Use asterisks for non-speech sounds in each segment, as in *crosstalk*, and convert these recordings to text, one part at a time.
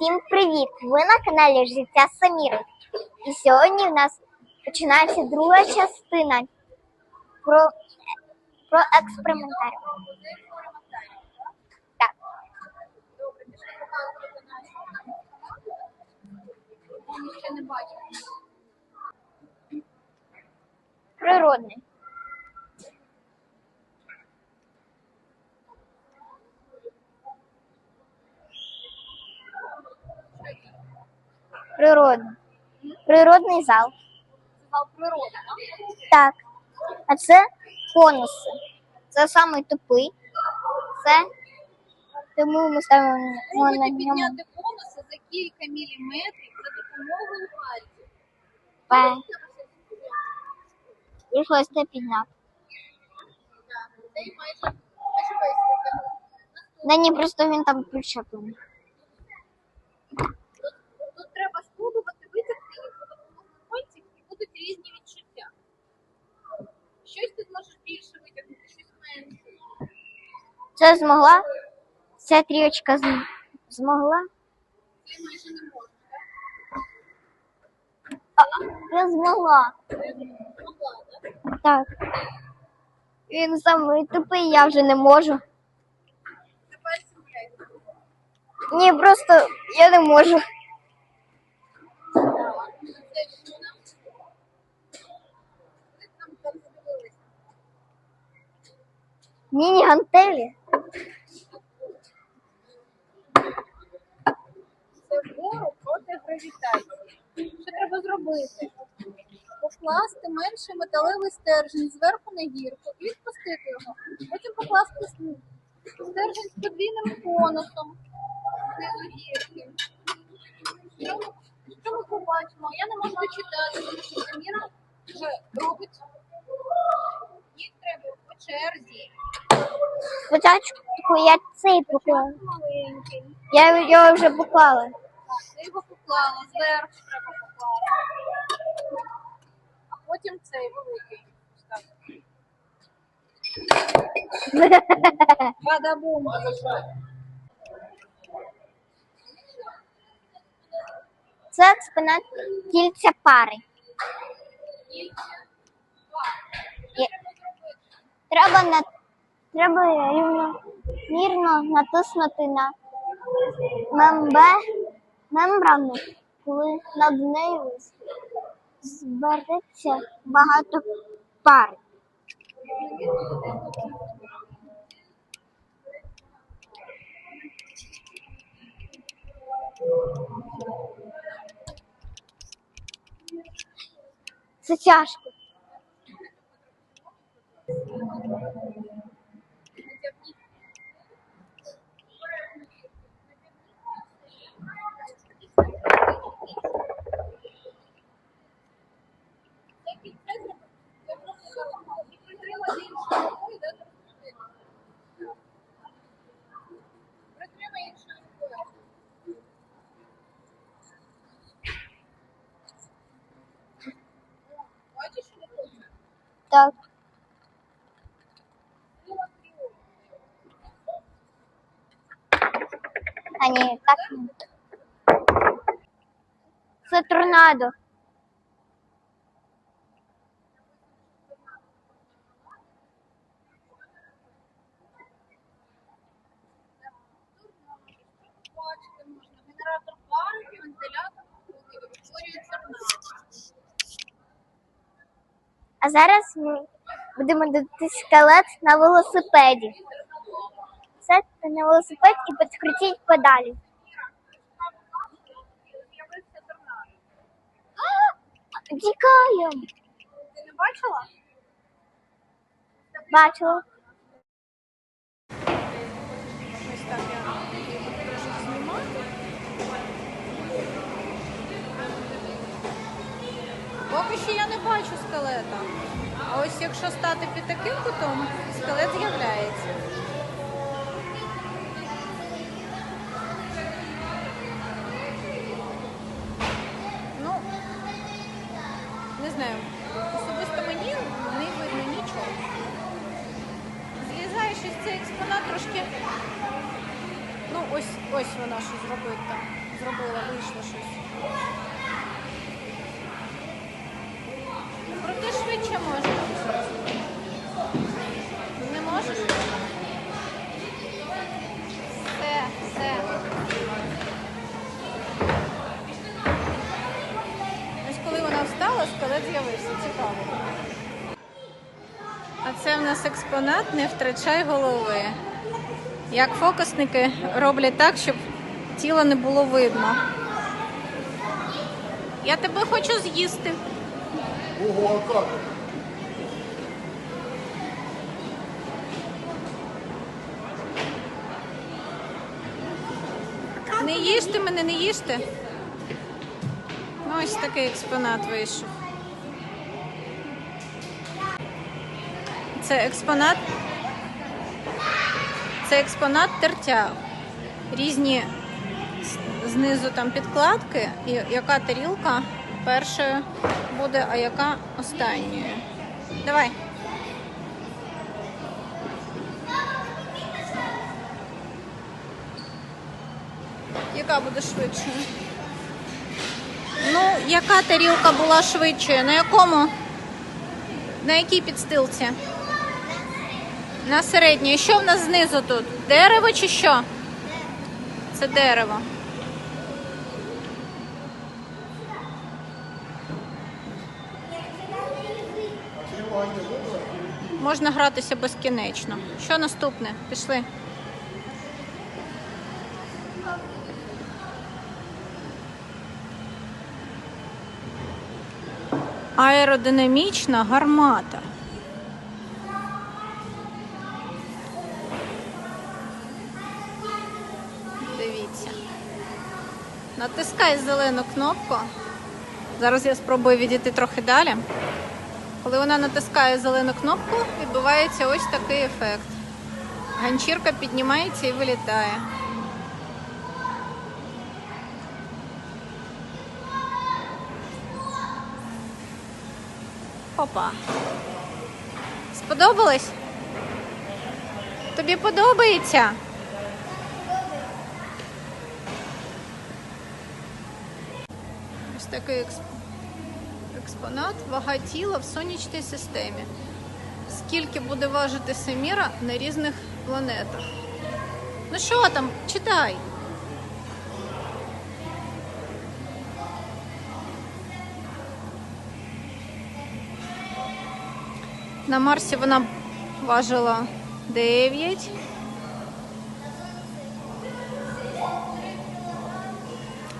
Всім привіт! Ви на каналі Життя Саміри. І сьогодні в нас починається друга частина про, про експериментаріум. Так. Природний. Природний. Природний зал. Зал природи, Так. А це конуси. Це самий тупий. Це тому ми ставимо на ньому підняти конуси за кілька міліметрів за допомогою пальців. П. Прийшлось це підняти. Так. Да ні, просто він там причеплений. Тут, тут треба спробувати витягти їх за допомогою пальців і будуть різні відчуття. Щось ти зможеш більше витягнути, щось менше. Це змогла. Ця трієчка з- змогла. Можеш, Я змогла. так? Він самий тупий, я вже не можу. Ні, просто я не можу. Це. Міні-гантелі. Вгору проти гравітації. Що треба зробити? Покласти менший металевий стержень зверху на гірку і відпустити його. Потім покласти стержень з подвійним конусом знизу гірки. Що, ми- побачимо? Я не можу дочитати, тому що Саміра вже робить. Їх треба по черзі. Спочатку я цей маленький. Я його вже поклала. Його поклала, зверху треба покласти. А потім цей великий. Бадабум. Це експонат кільця пари. Треба на треба рівномірно натиснути на мембе, мембрану, коли над нею збереться багато пари. Це тяжко. Так. А ні, так. ні. Це торнадо. Бачити можна. Генератор пари і вентилятор утворює торнадо. А зараз ми будемо дивитися скелет на велосипеді. Сядьте на велосипед і підкрутіть педалі. Тікаємо. Ти не бачила? Бачила. Ось так я її трошки знімаю. Поки що я не бачу скелета. А ось якщо стати під таким кутом, скелет з'являється. Ну, не знаю. Особисто мені не видно нічого. Злізаєш із цей експонат трошки Ну, ось ось вона що зробить там. Зробила, вийшло щось. Швидше можна. Не можеш? Все, все. Ось коли вона встала, скелет з'явився. Цікаво. А це в нас експонат не втрачай голови. Як фокусники роблять так, щоб тіла не було видно. Я тебе хочу з'їсти. Ого, а как? Не їжте мене, не їжте. Ну, ось такий експонат вийшов. Це експонат. Це експонат тертя. Різні знизу там підкладки, і яка тарілка першою буде, а яка останньою. Давай. Яка буде швидшою? Ну, яка тарілка була швидшою? На якому? На якій підстилці? На середній. Що в нас знизу тут? Дерево чи що? Це дерево. Можна гратися безкінечно. Що наступне? Пішли. Аеродинамічна гармата. Дивіться. Натискай зелену кнопку. Зараз я спробую відійти трохи далі. Коли вона натискає зелену кнопку, відбувається ось такий ефект. Ганчірка піднімається і вилітає. Опа. Сподобалось? Тобі подобається? Ось такий експонат, вага тіла в сонячній системі. Скільки буде важити Семіра на різних планетах? Ну що там, читай. На Марсі вона важила 9.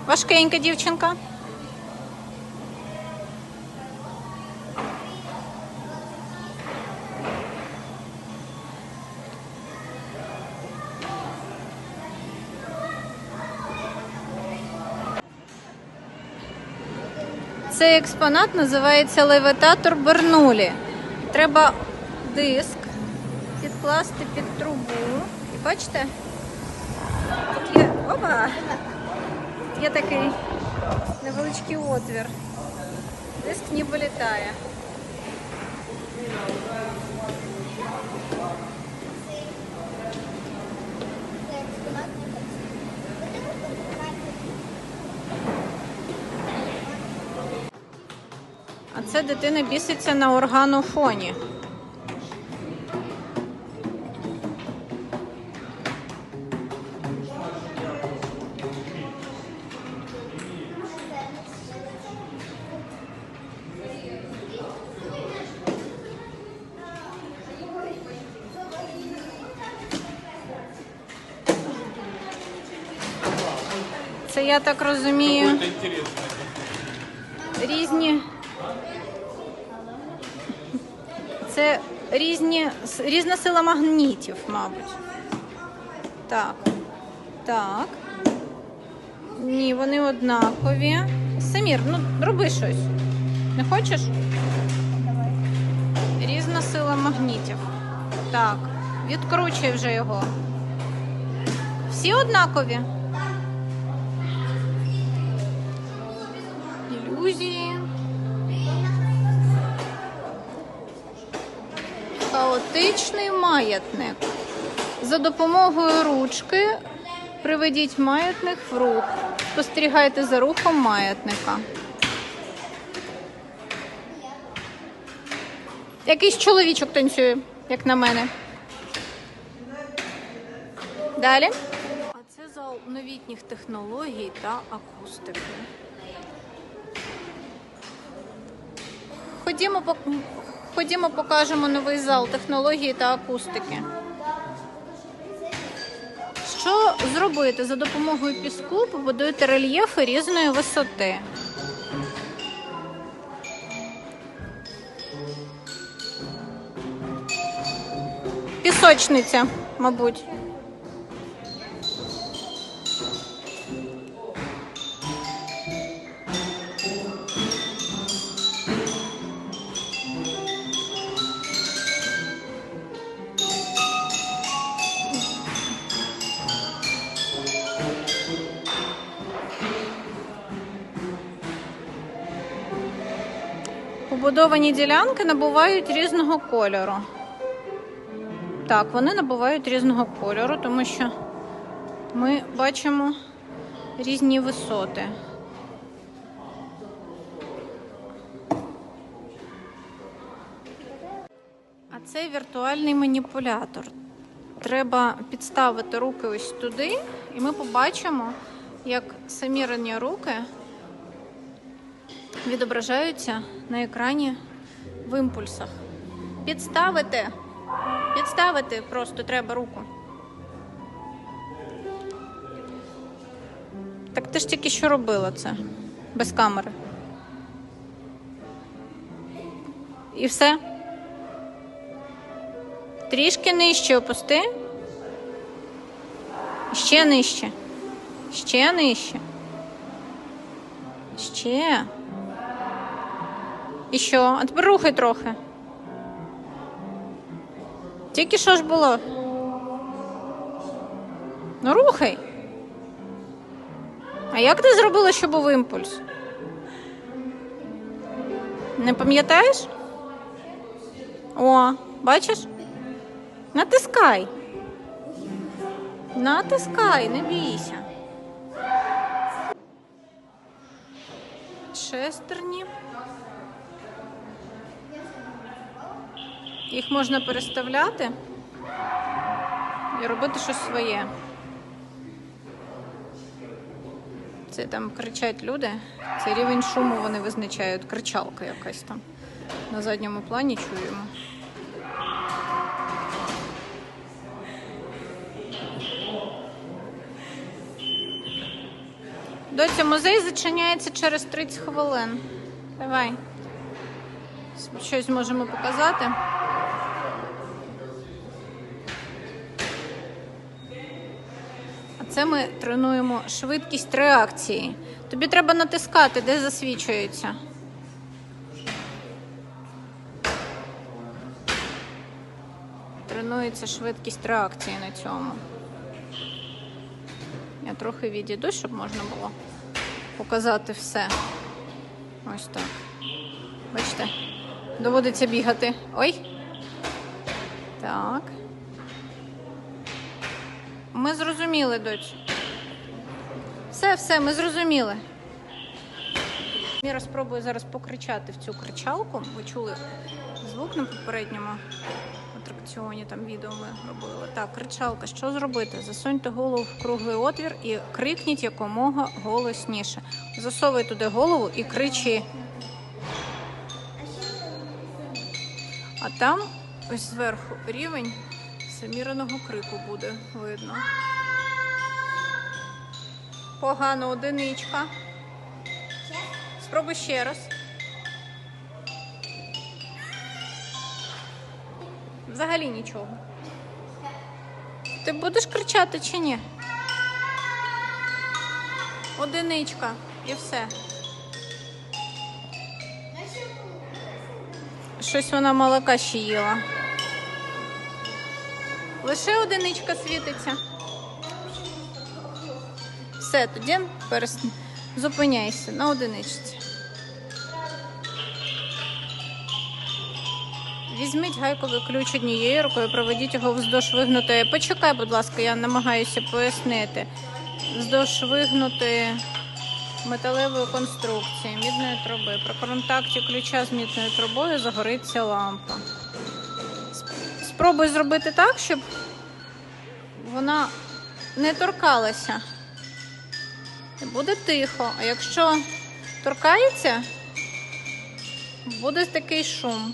Важкенька дівчинка. Цей експонат називається левитатор Бернулі. Треба диск підкласти під трубу. І бачите? Тут є. Опа! Тут є такий невеличкий отвір. Диск не вилітає. Це експонат не працює. А це дитина біситься на органофоні. Це я так розумію. Різні Це різні, різна сила магнітів, мабуть. Так. Так. Ні, вони однакові. Самір, ну роби щось. Не хочеш? Різна сила магнітів. Так. Відкручуй вже його. Всі однакові. Хаотичний маятник. За допомогою ручки Приведіть маятник в рух. Спостерігайте за рухом маятника. Якийсь чоловічок танцює, як на мене. Далі. А це зал новітніх технологій та акустики. Ходімо, пок- ходімо покажемо новий зал технології та акустики. Що зробити? За допомогою піску побудуєте рельєфи різної висоти. Пісочниця, мабуть. Побудовані ділянки набувають різного кольору. Так, вони набувають різного кольору, тому що ми бачимо різні висоти. А це віртуальний маніпулятор. Треба підставити руки ось туди, і ми побачимо, як самі ранні руки відображаються на екрані в імпульсах. Підставити. Підставити просто треба руку. Так ти ж тільки що робила це без камери. І все. Трішки нижче опусти. Ще нижче. Ще нижче. Ще. І що? А тепер рухай трохи. Тільки що ж було? Ну, рухай. А як ти зробила, щоб був імпульс? Не пам'ятаєш? О, бачиш? Натискай. Натискай, не бійся. Шестерні. Їх можна переставляти і робити щось своє. Це там кричать люди. Це рівень шуму вони визначають. Кричалка якась там. На задньому плані чуємо. Доця, музей зачиняється через 30 хвилин. Давай. Щось можемо показати. Це ми тренуємо швидкість реакції. Тобі треба натискати, де засвічується. Тренується швидкість реакції на цьому. Я трохи відійду, щоб можна було показати все. Ось так. Бачите? Доводиться бігати. Ой. Так. Ми зрозуміли, доць. Все, все, ми зрозуміли. Міра спробує зараз покричати в цю кричалку. Ви чули звук на попередньому атракціоні, там відео ми робили. Так, кричалка, що зробити? Засуньте голову в круглий отвір і крикніть якомога голосніше. Засовуй туди голову і кричи. А там ось зверху рівень саміраного крику буде видно. Погано одиничка. Спробуй ще раз. Взагалі нічого. Ти будеш кричати чи ні? Одиничка і все. Щось вона молока ще їла. Лише одиничка світиться. Все, тоді перес... зупиняйся на одиничці. Візьміть гайковий ключ однією рукою, проведіть його вздовж вигнутої. Почекай, будь ласка, я намагаюся пояснити. вздовж вигнутої металевої конструкції мідної труби. При контакті ключа з мідною трубою загориться лампа. Сп- Спробуй зробити так, щоб вона не торкалася. Буде тихо. А якщо торкається, буде такий шум.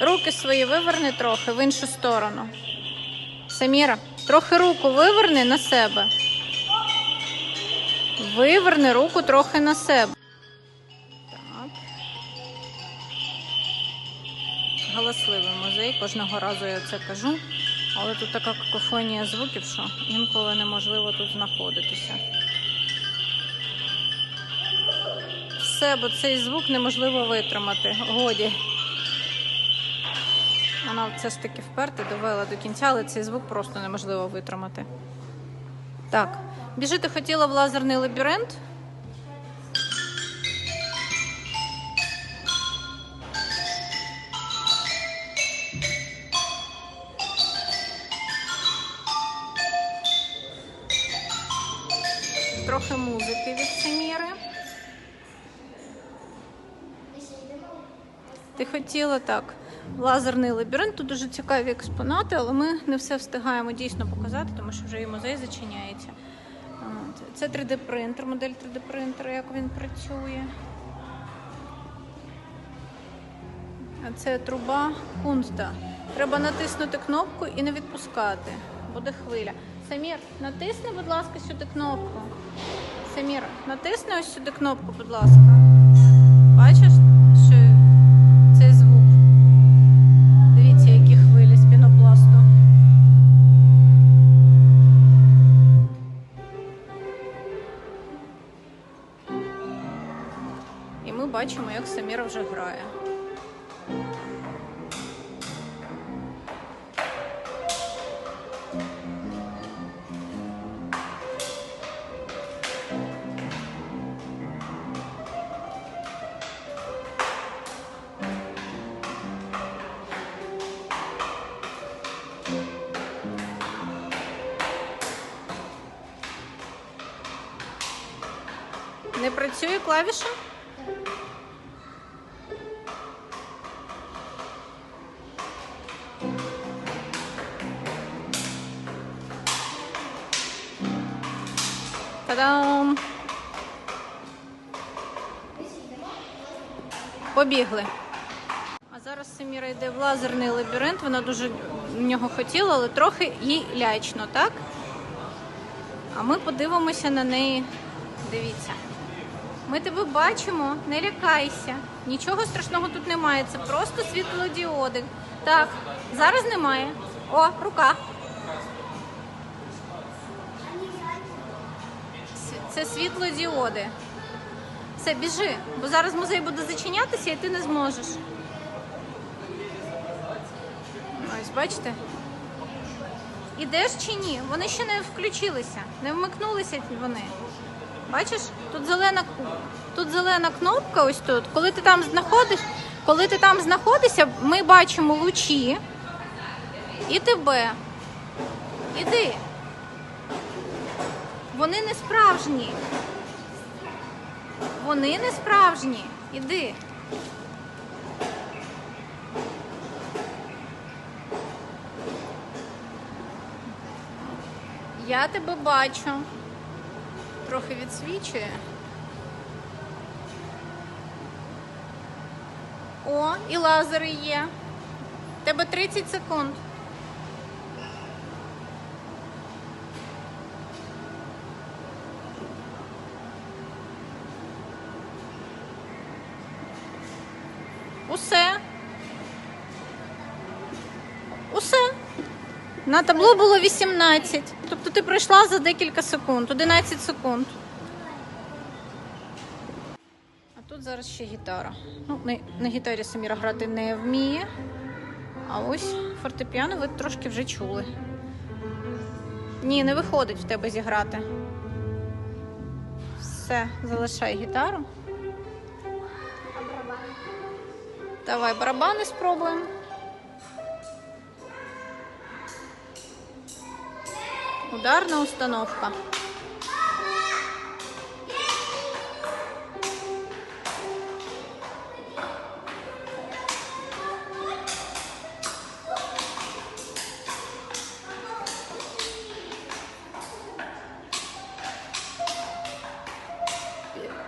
Руки свої виверни трохи в іншу сторону. Саміра, трохи руку виверни на себе. Виверни руку трохи на себе. Так. Галасливий музей, кожного разу я це кажу. Але тут така какофонія звуків, що інколи неможливо тут знаходитися. Все, бо цей звук неможливо витримати. Годі. Вона все ж таки вперте довела до кінця, але цей звук просто неможливо витримати. Так, біжити хотіла в лазерний лабіринт. Трохи музики від Семіри. Ти хотіла так. Лазерний лабіринт, тут дуже цікаві експонати, але ми не все встигаємо дійсно показати, тому що вже і музей зачиняється. Це 3D принтер, модель 3D принтера, як він працює. А це труба кунста. Треба натиснути кнопку і не відпускати. Буде хвиля. Самір, натисни, будь ласка, сюди кнопку. Самір, натисни ось сюди кнопку, будь ласка. Бачиш, Саміра вже грає. Не працює клавіша? Побігли. А зараз Семіра йде в лазерний лабіринт. Вона дуже в нього хотіла, але трохи їй лячно, так? А ми подивимося на неї. Дивіться. Ми тебе бачимо, не лякайся. Нічого страшного тут немає. Це просто світлодіоди. Так, зараз немає. О, рука. Це світлодіоди. Все, біжи, бо зараз музей буде зачинятися і ти не зможеш. Ось, бачите? Ідеш чи ні? Вони ще не включилися, не вмикнулися вони. Бачиш, тут зелена тут зелена кнопка. Ось тут. Коли ти там знаходиш, коли ти там знаходишся, ми бачимо лучі і тебе. Іди. Вони не справжні. Вони не справжні. Іди. Я тебе бачу. Трохи відсвічує. О, і лазери є. Тебе 30 секунд. Усе. Усе. На табло було 18. Тобто ти пройшла за декілька секунд, 11 секунд. А тут зараз ще гітара. Ну, на, гітарі Саміра грати не вміє. А ось фортепіано ви трошки вже чули. Ні, не виходить в тебе зіграти. Все, залишай гітару. Давай барабани спробуємо. Ударна установка.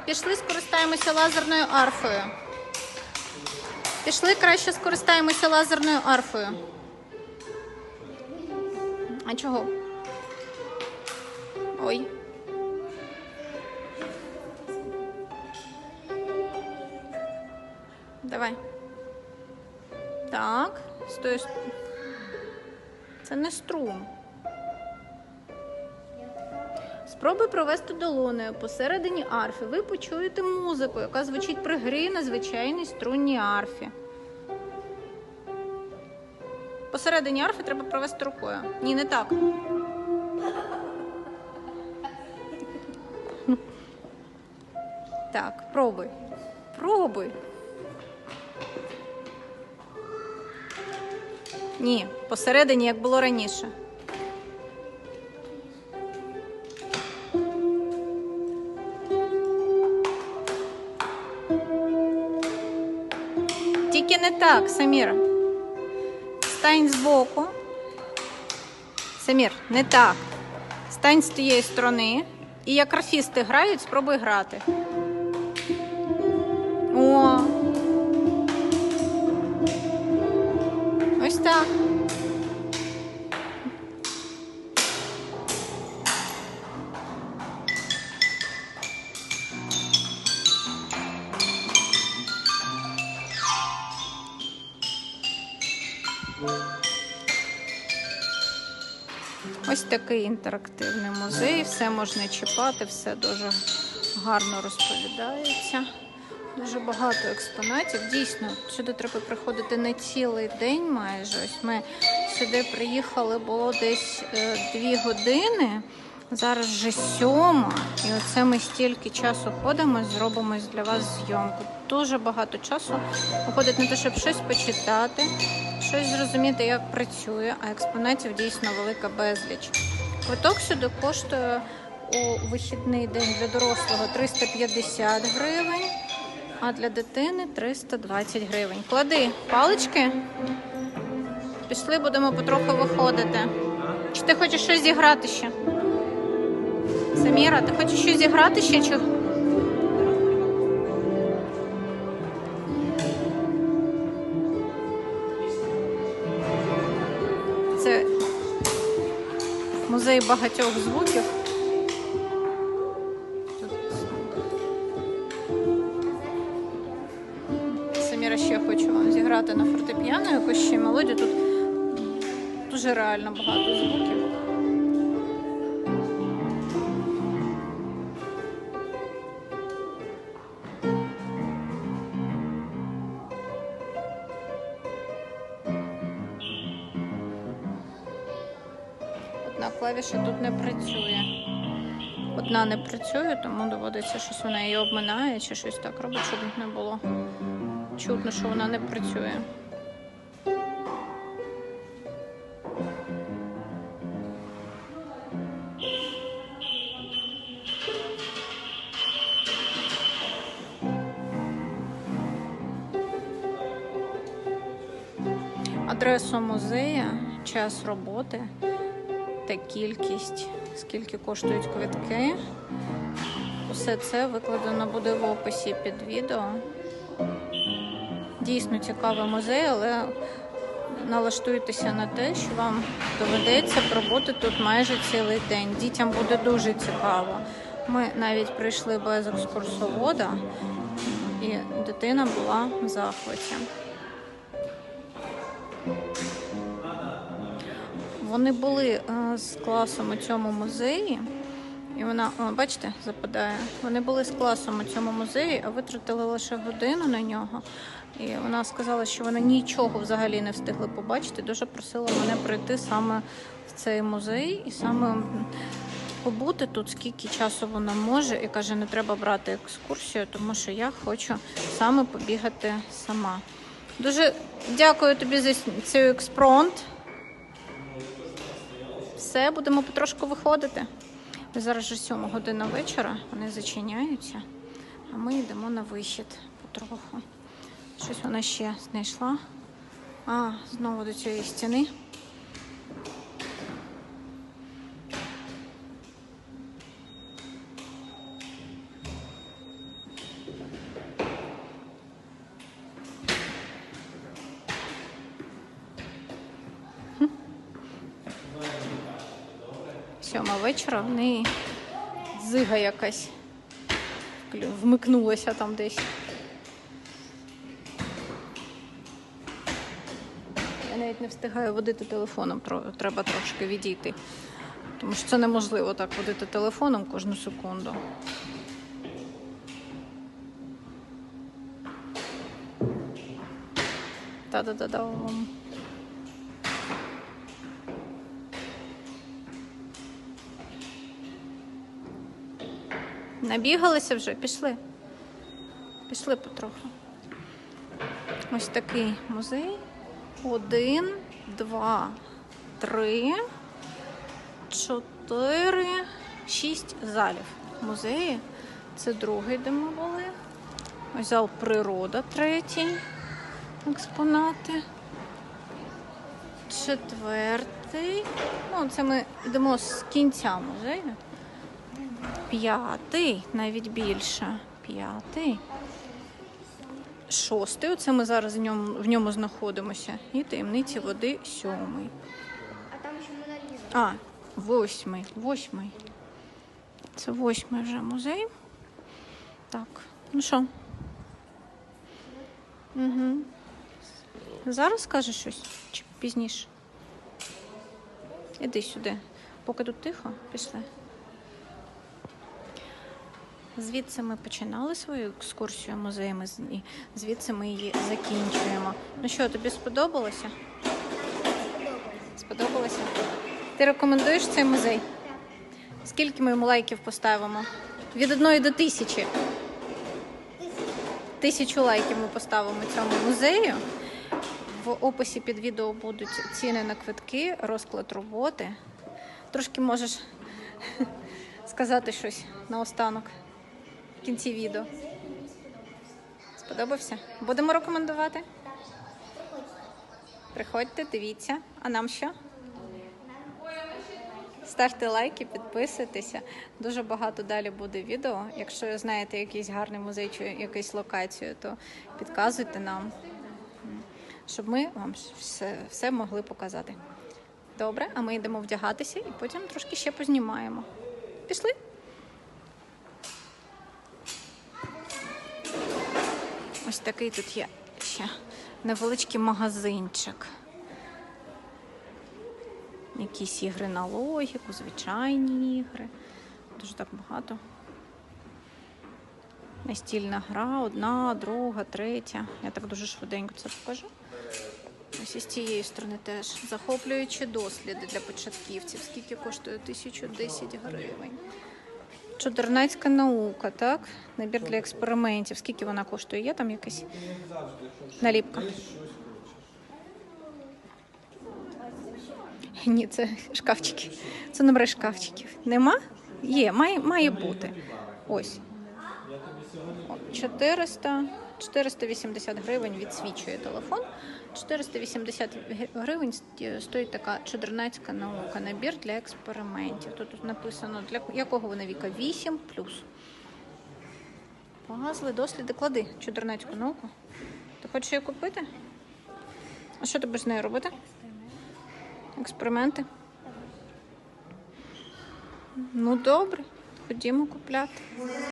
Пішли, скористаємося лазерною арфою. Пішли краще скористаємося лазерною арфою. А чого? Провести долоною посередині арфи. Ви почуєте музику, яка звучить при грі на звичайній струнній арфі. Посередині арфи треба провести рукою. Ні, не так. Так, пробуй. Пробуй. Ні, посередині, як було раніше. Так, Саміра. Стань збоку. Самір, не так. Стань з тієї сторони. І як арфісти грають, спробуй грати. О. Ось так. Ось такий інтерактивний музей. Все можна чіпати, все дуже гарно розповідається. Дуже багато експонатів. Дійсно, сюди треба приходити не цілий день майже. Ось ми сюди приїхали, було десь е, дві години. Зараз вже сьома, і оце ми стільки часу ходимо, зробимо для вас зйомку. Дуже багато часу уходить на те, щоб щось почитати, щось зрозуміти, як працює, а експонатів дійсно велика безліч. Квиток сюди коштує у вихідний день для дорослого 350 гривень, а для дитини 320 гривень. Клади палички. Пішли, будемо потроху виходити. Чи ти хочеш щось зіграти ще? Саміра, ти хочеш щось зіграти ще? Чи... Це музей багатьох звуків. Саміра ще хочу вам зіграти на фортепіано якусь ще мелодію. Тут дуже реально багато звуків. Клавіша тут не працює. Одна не працює, тому доводиться щось вона її обминає чи щось так робить, щоб не було чутно, що вона не працює. Адресу музея, час роботи та кількість, скільки коштують квитки. Усе це викладено буде в описі під відео. Дійсно цікавий музей, але налаштуйтеся на те, що вам доведеться пробути тут майже цілий день. Дітям буде дуже цікаво. Ми навіть прийшли без екскурсовода, і дитина була в захваті. Вони були е, з класом у цьому музеї, і вона, о, бачите, западає. Вони були з класом у цьому музеї, а витратили лише годину на нього. І вона сказала, що вони нічого взагалі не встигли побачити. Дуже просила мене прийти саме в цей музей і саме побути тут, скільки часу вона може, і каже, не треба брати екскурсію, тому що я хочу саме побігати сама. Дуже дякую тобі за цей експронт. Все, будемо потрошку виходити. Зараз вже 7 година вечора, вони зачиняються, а ми йдемо на вихід потроху. Щось вона ще знайшла. А, знову до цієї стіни. Сьома вечора в неї зига якась вмикнулася там десь. Я навіть не встигаю водити телефоном, треба трошки відійти. Тому що це неможливо так водити телефоном кожну секунду. Та-да-да-дам. Набігалися вже, пішли. Пішли потроху. Ось такий музей. Один, два, три, чотири, шість залів. Музеї. Це другий, де ми були. Ось зал природа, третій. Експонати. Четвертий. Ну, це ми йдемо з кінця музею. П'ятий, навіть більше. П'ятий. Шостий. Оце ми зараз в ньому, в ньому знаходимося. І таємниці води сьомий. А там ще Моналіза. А, восьмий. Восьмий. Це восьмий вже музей. Так, ну що? Угу. Зараз скажеш щось? Чи пізніше? Іди сюди. Поки тут тихо, пішли. Звідси ми починали свою екскурсію музеями, і звідси ми її закінчуємо. Ну що, тобі сподобалося? Сподобалося? Ти рекомендуєш цей музей? Скільки ми йому лайків поставимо? Від одної до тисячі. Тисячу лайків ми поставимо цьому музею. В описі під відео будуть ціни на квитки, розклад роботи. Трошки можеш *laughs* сказати щось наостанок в кінці відео. Сподобався? Будемо рекомендувати? Приходьте, дивіться. А нам що? Ставте лайки, підписуйтеся. Дуже багато далі буде відео. Якщо знаєте якийсь гарний музей чи якусь локацію, то підказуйте нам, щоб ми вам все, все могли показати. Добре, а ми йдемо вдягатися і потім трошки ще познімаємо. Пішли? Ось такий тут є ще невеличкий магазинчик. Якісь ігри на логіку, звичайні ігри. Дуже так багато. Настільна гра, одна, друга, третя. Я так дуже швиденько це покажу. Ось із цієї сторони теж захоплюючі досліди для початківців. Скільки коштує? 1010 гривень. Чудернацька наука, так? Набір для експериментів. Скільки вона коштує? Є там якась наліпка? Ні, це шкафчики. Це номери шкафчиків. Нема? Є, має, має бути. Ось. 400, 480 гривень відсвічує телефон. 480 гривень стоїть така чудернацька наука, набір для експериментів. Тут, написано, для якого вона віка? 8 плюс. Пазли, досліди, клади чудернацьку науку. Ти хочеш її купити? А що ти будеш з нею робити? Експерименти? Ну добре, ходімо купляти.